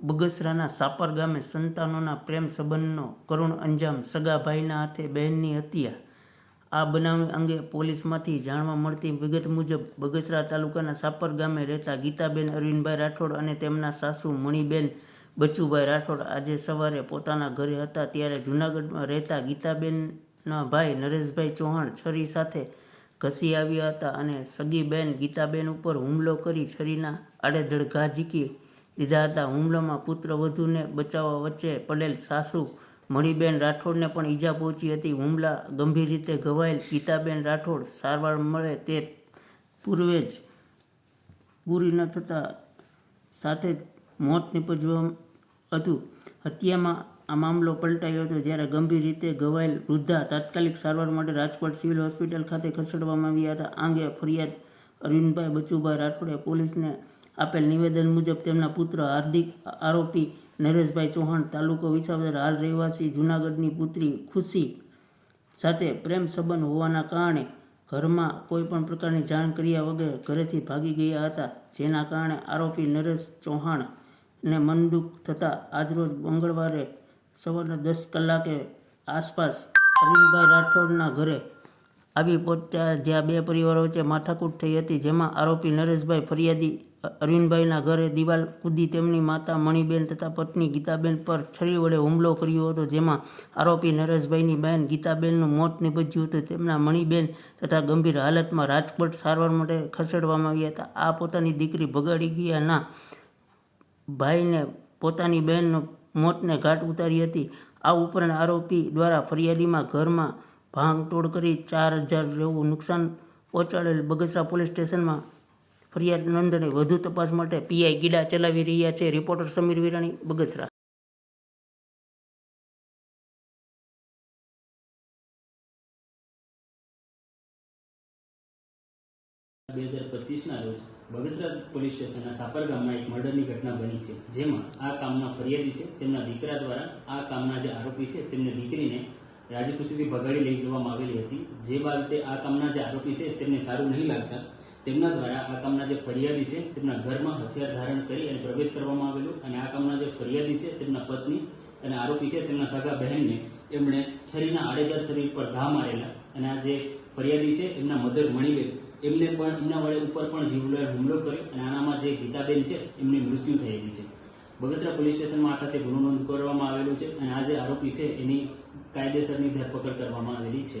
બગસરાના સાપર ગામે સંતાનોના પ્રેમ સંબંધનો કરુણ અંજામ સગા ભાઈના હાથે બહેનની હત્યા. આ બનાવ અંગે પોલીસમાંથી જાણવા મળતી વિગત મુજબ બગસરા તાલુકાના સાપર ગામે રહેતા ગીતાબેન અરવિંદભાઈ રાઠોડ અને તેમના સાસુ મણિબેન બચુભાઈ રાઠોડ આજે સવારે પોતાના ઘરે હતા ત્યારે જૂનાગઢમાં રહેતા ગીતાબેનના ભાઈ નરેશભાઈ ચૌહાણ છરી સાથે ઘસી આવ્યા હતા અને સગી બહેન ગીતાબેન ઉપર હુમલો કરી છરીના આડેધડ ઘા ઝીકી દીધા હતા. હુમલામાં પુત્રવધૂને બચાવવા વચ્ચે પડેલ સાસુ મણિબેન રાઠોડને પણ ઈજા પહોંચી હતી. હુમલા ગંભીર રીતે ઘવાયેલ ગીતાબેન રાઠોડ સારવાર મળે તે પૂર્વે જ પૂરી ન થતાં સાથે જ મોત નિપજવા હતું. હત્યામાં આ મામલો પલટાયો હતો જ્યારે ગંભીર રીતે ઘવાયેલ વૃદ્ધા તાત્કાલિક સારવાર માટે રાજકોટ સિવિલ હોસ્પિટલ ખાતે ખસેડવામાં આવ્યા હતા. આ અંગે ફરિયાદ અરવિંદભાઈ બચુભાઈ રાઠોડે પોલીસને આપેલ નિવેદન મુજબ તેમના પુત્ર હાર્દિક, આરોપી નરેશભાઈ ચૌહાણ, તાલુકો વિસાવદર હાલ રહેવાસી જૂનાગઢની પુત્રી ખુશી સાથે પ્રેમ સંબંધ હોવાના કારણે ઘરમાં કોઈ પણ પ્રકારની જાણ કર્યા વગર ઘરેથી ભાગી ગયા હતા, જેના કારણે આરોપી નરેશ ચૌહાણ ને મનદુખ થતાં આજરોજ મંગળવારે સવારના દસ કલાકે આસપાસ અરવિંદભાઈ રાઠોડના ઘરે આવી પહોંચ્યા જ્યાં બે પરિવારો વચ્ચે માથાકૂટ થઈ હતી, જેમાં આરોપી નરેશભાઈ ફરિયાદી, અરવિંદભાઈના ઘરે દિવાલ કૂદી તેમની માતા મણિબેન તથા પત્ની ગીતાબેન પર છરી વડે હુમલો કર્યો હતો, જેમાં આરોપી નરેશભાઈની બહેન ગીતાબેનનું મોત નિપજ્યું હતું. તેમના મણિબેન તથા ગંભીર હાલતમાં રાજકોટ સારવાર માટે ખસેડવામાં આવ્યા હતા. આ પોતાની દીકરી ભગાડી ગયાના ભાઈને પોતાની બહેનનો મોતને ઘાટ ઉતારી હતી. આ ઉપરાંત આરોપી દ્વારા ફરિયાદીમાં ઘરમાં ભાંગતોડ કરી ચાર હજાર જેવું નુકસાન પહોંચાડેલ બગસરા પોલીસ સ્ટેશનમાં. ફરિયાદ નોંધણી વધુ તપાસ માટે પીઆઈ ગીડા ચલાવી રહ્યા છે રિપોર્ટર સમીર વિરાણી, બગસરા. બે હજાર પચીસના રોજ બગસરા પોલીસ સ્ટેશનના સાપર ગામમાં એક મર્ડરની ઘટના બની છે, જેમાં આ કામના ફરિયાદી છે, તેમના દીકરા દ્વારા આ કામના જે આરોપી છે, તેમને દીકરીને રાજપુસીથી ભગાડી લઈ જવામાં આવેલી હતી. જે બાબતે આ કામના જે આરોપી છે તેમને સારું નહીં લાગતા. તેમના દ્વારા આ કામના જે ફરિયાદી છે તેમના ઘરમાં હથિયાર ધારણ કરી અને પ્રવેશ કરવામાં આવેલો અને આ કામના જે ફરિયાદી છે તેમના પત્ની અને આરોપી છે તેમના સગા બહેનને એમણે છરીના આડેદાર શરીર પર ઘા મારેલા અને આ જે ફરિયાદી છે એમના મધર મણીબેન એમને પણ એમના વડે ઉપર પણ જીવલેણ હુમલો કર્યો અને આનામાં જે ગીતાબેન છે એમની મૃત્યુ થયેલી છે. બગસરા પોલીસ સ્ટેશનમાં આ ખાતે ગુનો નોંધ કરવામાં આવેલો છે અને આ જે આરોપી છે એની કાયદેસરની ધરપકડ કરવામાં આવેલી છે.